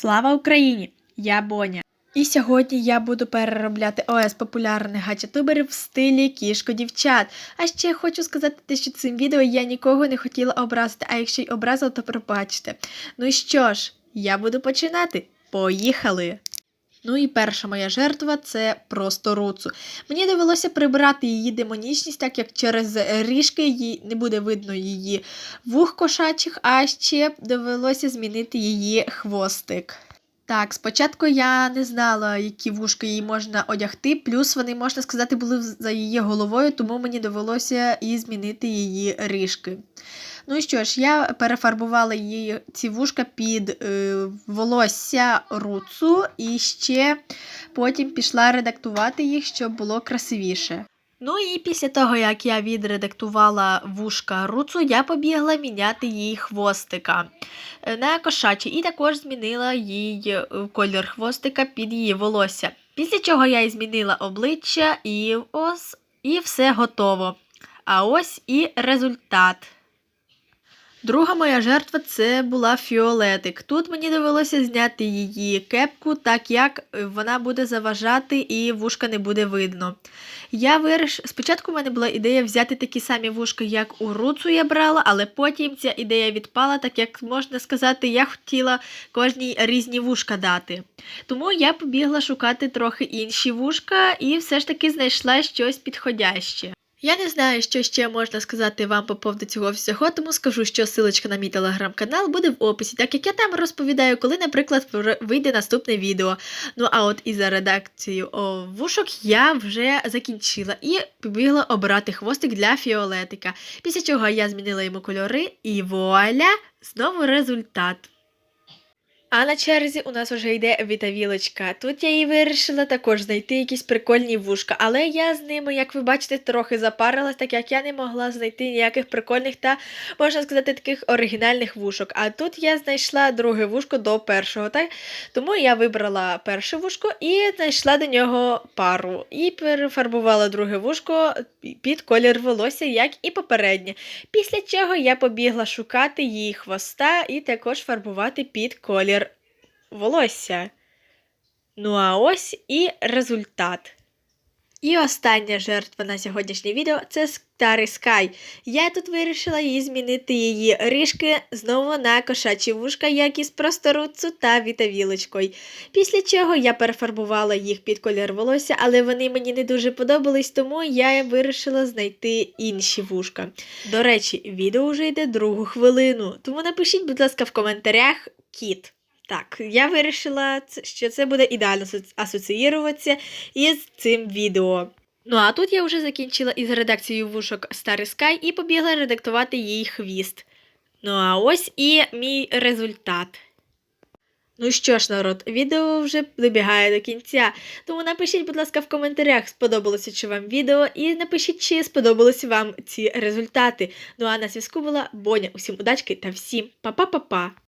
Слава Україні! Я Боня. І сьогодні я буду переробляти ОС популярних гачатуберів в стилі кішко дівчат. А ще хочу сказати, що цим відео я нікого не хотіла образити, а якщо й образила, то пробачте. Ну що ж, я буду починати. Поїхали! Ну і перша моя жертва це просто руцу. Мені довелося прибрати її демонічність, так як через ріжки їй не буде видно її вух кошачих, а ще довелося змінити її хвостик. Так, спочатку я не знала, які вушки їй можна одягти, плюс вони, можна сказати, були за її головою, тому мені довелося і змінити її ріжки. Ну і що ж, я перефарбувала її ці вушка під е, волосся руцу і ще потім пішла редактувати їх, щоб було красивіше. Ну і після того, як я відредактувала вушка руцу, я побігла міняти їй хвостика е, на кошачі, і також змінила їй е, колір хвостика під її волосся. Після чого я і змінила обличчя і ось і все готово. А ось і результат. Друга моя жертва це була Фіолетик. Тут мені довелося зняти її кепку, так як вона буде заважати і вушка не буде видно. Я виріш... Спочатку в мене була ідея взяти такі самі вушка, як у руцу я брала, але потім ця ідея відпала, так як можна сказати, я хотіла кожній різні вушка дати. Тому я побігла шукати трохи інші вушка і все ж таки знайшла щось підходяще. Я не знаю, що ще можна сказати вам по поводу цього всього, тому скажу, що силочка на мій телеграм-канал буде в описі, так як я там розповідаю, коли, наприклад, вийде наступне відео. Ну а от і за редакцією вушок я вже закінчила і побігла обирати хвостик для фіолетика. Після чого я змінила йому кольори, і вуаля, знову результат. А на черзі у нас вже йде вітавілочка. Тут я її вирішила також знайти якісь прикольні вушка, але я з ними, як ви бачите, трохи запарилась, так як я не могла знайти ніяких прикольних та, можна сказати, таких оригінальних вушок. А тут я знайшла друге вушко до першого, так? Тому я вибрала перше вушко і знайшла до нього пару. І перефарбувала друге вушко під колір волосся, як і попереднє. Після чого я побігла шукати її хвоста і також фарбувати під колір волосся. Ну а ось і результат. І остання жертва на сьогоднішнє відео це Старий Скай. Я тут вирішила їй змінити її ріжки знову на кошачі вушка, як із просторуцу та вітавілочкою. Після чого я перефарбувала їх під колір волосся, але вони мені не дуже подобались, тому я вирішила знайти інші вушка. До речі, відео вже йде другу хвилину, тому напишіть, будь ласка, в коментарях кіт. Так, я вирішила, що це буде ідеально асоціюватися із цим відео. Ну а тут я вже закінчила із редакцією вушок Старий Sky і побігла редактувати їй хвіст. Ну а ось і мій результат. Ну що ж, народ, відео вже добігає до кінця. Тому напишіть, будь ласка, в коментарях, сподобалося чи вам відео, і напишіть, чи сподобалися вам ці результати. Ну а на зв'язку була Боня. Усім удачки та всім па-па-па-па!